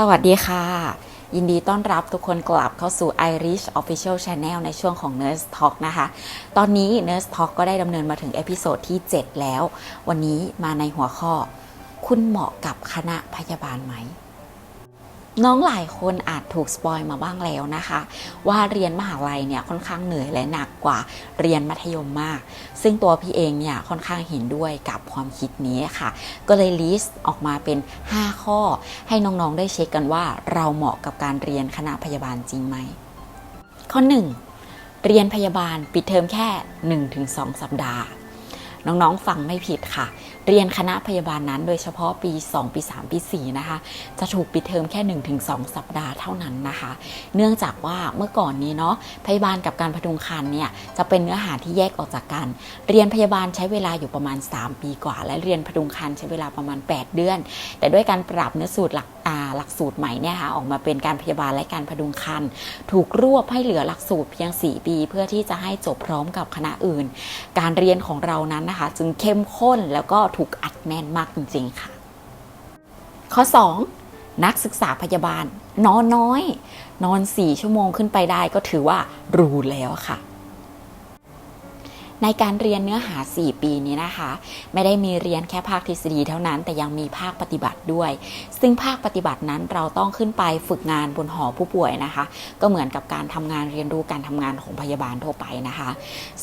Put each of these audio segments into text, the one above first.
สวัสดีค่ะ ยินดีต้อนรับทุกคนกลับเข้าสู่ Irish Official Channel ในช่วงของ Nurse Talk นะคะ ตอนนี้ Nurse Talk ก็ได้ดำเนินมาถึงเอพิโซดที่ 7 แล้ว วันนี้มาในหัวข้อ คุณเหมาะกับคณะพยาบาลไหม น้องหลายคนอาจถูกสปอยมาบ้างแล้วนะคะ ว่าเรียนมหาลัยเนี่ยค่อนข้างเหนื่อยและหนักกว่าเรียนมัธยมมาก ซึ่งตัวพี่เองเนี่ยค่อนข้างเห็นด้วยกับความคิดนี้ค่ะ ก็เลยลิสต์ออกมาเป็น 5 ข้อ ให้น้องๆได้เช็คกันว่าเราเหมาะกับการเรียนคณะพยาบาลจริงไหม ข้อ 1 เรียนพยาบาลปิดเทอมแค่ 1-2 สัปดาห์ น้องๆฟังไม่ผิดค่ะ เรียนคณะพยาบาลนั้น โดยเฉพาะปี 2 ปี 3 ปี 4 นะคะ จะถูกปิดเทอมแค่ 1-2 สัปดาห์เท่านั้นนะคะ เนื่องจากว่าเมื่อก่อนนี้เนาะพยาบาลกับการพดุงครรภ์เนี่ยจะเป็นเนื้อหาที่แยกออกจากกัน เรียนพยาบาลใช้เวลาอยู่ประมาณ 3 ปีกว่า และเรียนพดุงครรภ์ใช้เวลาประมาณ 8 เดือน แต่ด้วยการปรับเนื้อสูตรหลักหลักสูตรใหม่เนี่ยค่ะออกมาเป็นการพยาบาลและการพดุงครรภ์ถูกรวบให้เหลือหลักสูตรเพียง 4 ปี เพื่อที่จะให้จบพร้อมกับคณะอื่น การเรียนของเรานั้นนะคะ จึงเข้มข้นแล้วก็ถูกอัดแน่นมากจริงๆค่ะ ข้อ 2 นักศึกษาพยาบาล นอนน้อย นอน 4 ชั่วโมงขึ้นไปได้ก็ถือว่ารู้แล้วค่ะ ในการเรียนเนื้อหา 4 ปีนี้นะคะ ไม่ได้มีเรียนแค่ภาคทฤษฎีเท่านั้น แต่ยังมีภาคปฏิบัติด้วย ซึ่งภาคปฏิบัตินั้นเราต้องขึ้นไปฝึกงานบนหอผู้ป่วยนะคะ ก็เหมือนกับการทำงานเรียนรู้การทำงานของพยาบาลทั่วไปนะคะ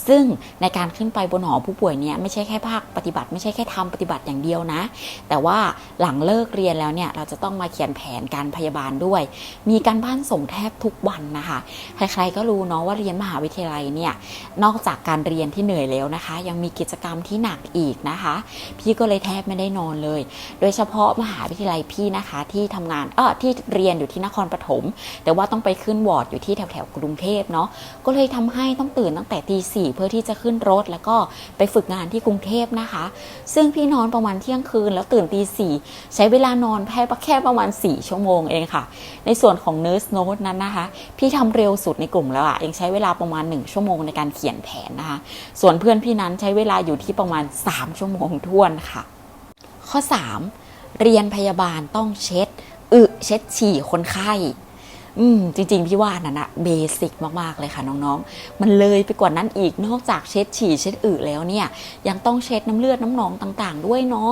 ซึ่งในการขึ้นไปบนหอผู้ป่วยเนี่ยไม่ใช่แค่ภาคปฏิบัติ ไม่ใช่แค่ทำปฏิบัติอย่างเดียวนะ แต่ว่าหลังเลิกเรียนแล้วเนี่ยเราจะต้องมาเขียนแผนการพยาบาลด้วย มีการบ้านส่งแทบทุกวันนะคะ ใครๆก็รู้เนาะว่าเรียนมหาวิทยาลัยเนี่ยนอกจากการเรียนที่เหนื่อยแล้วนะคะ ยังมีกิจกรรมที่หนักอีกนะคะ พี่ก็เลยแทบไม่ได้นอนเลย โดยเฉพาะมหาวิทยาลัยพี่นะคะที่ทำงานเออที่เรียนอยู่ที่นครปฐมแต่ว่าต้องไปขึ้นวอร์ดอยู่ที่แถวแถวกรุงเทพเนาะก็เลยทำให้ต้องตื่นตั้งแต่ตีสี่เพื่อที่จะขึ้นรถ แล้วก็ไปฝึกงานที่กรุงเทพนะคะ ซึ่งพี่นอนประมาณเที่ยงคืน แล้วตื่นตีสี่ใช้เวลานอนแค่แค่ประมาณ 4 ชั่วโมงเองค่ะ ในส่วนของ Nurse Note นั้นนะคะ พี่ทำเร็วสุดในกลุ่มแล้วอะยังใช้เวลาประมาณ 1 ชั่วโมงในการเขียนแผนนะคะส่วนเพื่อนพี่นั้นใช้เวลาอยู่ที่ประมาณ 3 ชั่วโมงท้วนค่ะ ข้อ 3 เรียนพยาบาลต้องเช็ดอึเช็ดฉี่คนไข้ อืมจริงๆ พี่ว่านั่นอะเบสิกมากๆเลยค่ะน้องๆ มันเลยไปกว่านั้นอีกนอกจากเช็ดฉี่เช็ดอึแล้วเนี่ยยังต้องเช็ดน้ำเลือดน้ำหนองต่างๆ ด้วยเนาะ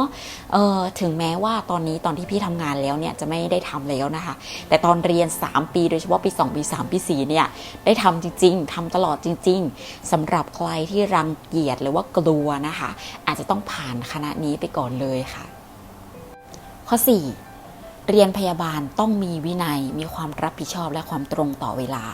เออถึงแม้ว่าตอนนี้ตอนที่พี่ทำงานแล้วเนี่ยจะไม่ได้ทำแล้วนะคะ แต่ตอนเรียน 3 ปีโดยเฉพาะปี 2 ปี 3 ปี 4 เนี่ยได้ทำจริง ๆทำตลอดจริง ๆสำหรับใครที่รังเกียจหรือว่ากลัวนะคะ อาจจะต้องผ่านคณะนี้ไปก่อนเลยค่ะ ข้อ 4 เรียนพยาบาลต้องมีวินัย มีความรับผิดชอบและความตรงต่อเวลา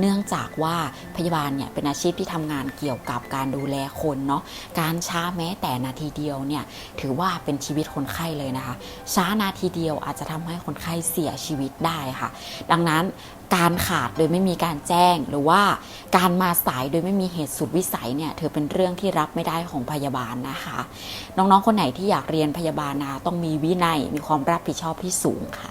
เนื่องจากว่าพยาบาลเนี่ยเป็นอาชีพที่ทำงานเกี่ยวกับการดูแลคนเนาะการช้าแม้แต่นาทีเดียวเนี่ยถือว่าเป็นชีวิตคนไข้เลยนะคะ ช้านาทีเดียวอาจจะทำให้คนไข้เสียชีวิตได้ค่ะ ดังนั้นการขาดโดยไม่มีการแจ้งหรือว่าการมาสายโดยไม่มีเหตุสุดวิสัยเนี่ยถือเป็นเรื่องที่รับไม่ได้ของพยาบาลนะคะ น้องๆคนไหนที่อยากเรียนพยาบาลนะคะต้องมีวินัยมีความรับผิดชอบที่สูงค่ะ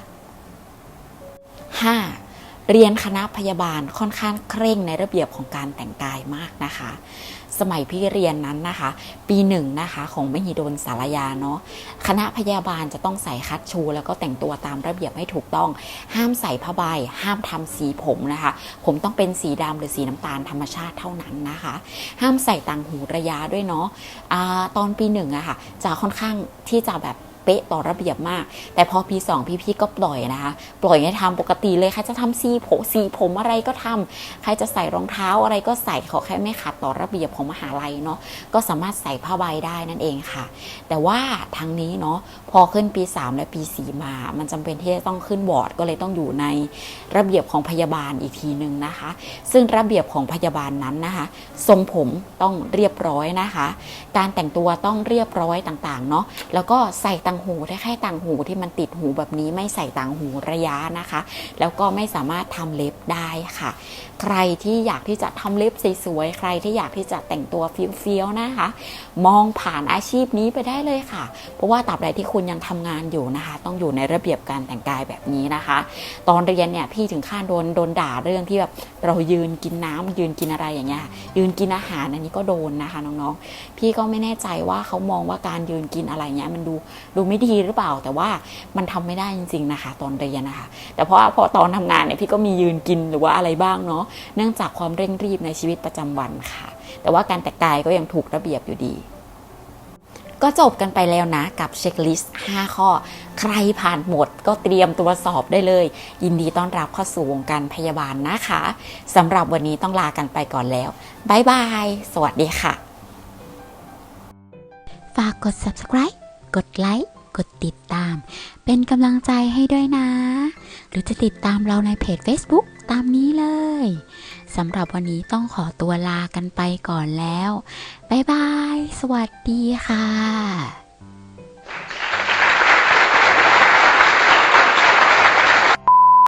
5. เรียนคณะพยาบาลค่อนข้างเคร่งในระเบียบของการแต่งกายมากนะคะ สมัยพี่เรียนนั้นนะคะ ปีหนึ่งนะคะของมหิดลสารยาเนาะคณะพยาบาลจะต้องใส่คัดชู แล้วก็แต่งตัวตามระเบียบให้ถูกต้อง ห้ามใส่ผ้าใบ ห้ามทำสีผมนะคะ ผมต้องเป็นสีดำหรือสีน้ำตาลธรรมชาติเท่านั้นนะคะ ห้ามใส่ต่างหูระยะด้วยเนาะอาตอนปีหนึ่งอะค่ะจะค่อนข้างที่จะแบบ เป๊ะต่อระเบียบมาก แต่พอปีสองพี่ๆก็ปล่อยนะคะ ปล่อยให้ทำปกติเลยใครจะทำสีผมสีผมอะไรก็ทำใครจะใส่รองเท้าอะไรก็ใส่ขอแค่ไม่ขัดต่อระเบียบของมหาลัยเนาะก็สามารถใส่ผ้าใบได้นั่นเองค่ะ แต่ว่าทางนี้เนาะพอขึ้นปี 3 และปี 4 มา มันจำเป็นที่จะต้องขึ้นบอร์ดก็เลยต้องอยู่ในระเบียบของพยาบาลอีกทีหนึ่งนะคะ ซึ่งระเบียบของพยาบาลนั้นนะคะทรงผมต้องเรียบร้อยนะคะ การแต่งตัวต้องเรียบร้อยต่างๆเนาะแล้วก็ใส่ต่างหูได้แค่ต่างหูที่มันติดหูแบบนี้ไม่ใส่ต่างหูระยะนะคะ แล้วก็ไม่สามารถทำเล็บได้ค่ะ ใครที่อยากที่จะทำเล็บสวยๆใครที่อยากที่จะแต่งตัวเฟี้ยวๆนะคะ มองผ่านอาชีพนี้ไปได้เลยค่ะ เพราะว่าตราบใดที่คุณยังทำงานอยู่นะคะ ต้องอยู่ในระเบียบการแต่งกายแบบนี้นะคะ ตอนเรียนเนี่ยพี่ถึงขั้นโดนโดนด่าเรื่องที่แบบเรายืนกินน้ำยืนกินอะไรอย่างเงี้ยยืนกินอาหารอันนี้ก็โดนนะคะน้องๆ พี่ก็ไม่แน่ใจว่าเขามองว่าการยืนกินอะไรเงี้ยมันดูดูไม่ดีหรือเปล่า แต่ว่ามันทำไม่ได้จริง ๆนะคะ ตอนเรียนนะคะ แต่เพราะพอตอนทำงานเนี่ยพี่ก็มียืนกินหรือว่าอะไรบ้างเนาะเนื่องจากความเร่งรีบในชีวิตประจำวันค่ะ แต่ว่าการแต่งกายก็ยังถูกระเบียบอยู่ดีก็จบกันไปแล้วนะกับเช็คลิสต์ 5 ข้อ ใครผ่านหมดก็เตรียมตัวสอบได้เลย ยินดีต้อนรับเข้าสู่วงการพยาบาลนะคะสำหรับวันนี้ต้องลากันไปก่อนแล้วบายบาย สวัสดีค่ะ ฝากกด subscribe กดไลค์ กดติดตาม เป็นกำลังใจให้ด้วยนะ หรือจะติดตามเราในเพจ Facebook ตามนี้เลยสำหรับวันนี้ต้องขอตัวลากันไปก่อนแล้ว บ๊ายบาย สวัสดีค่ะ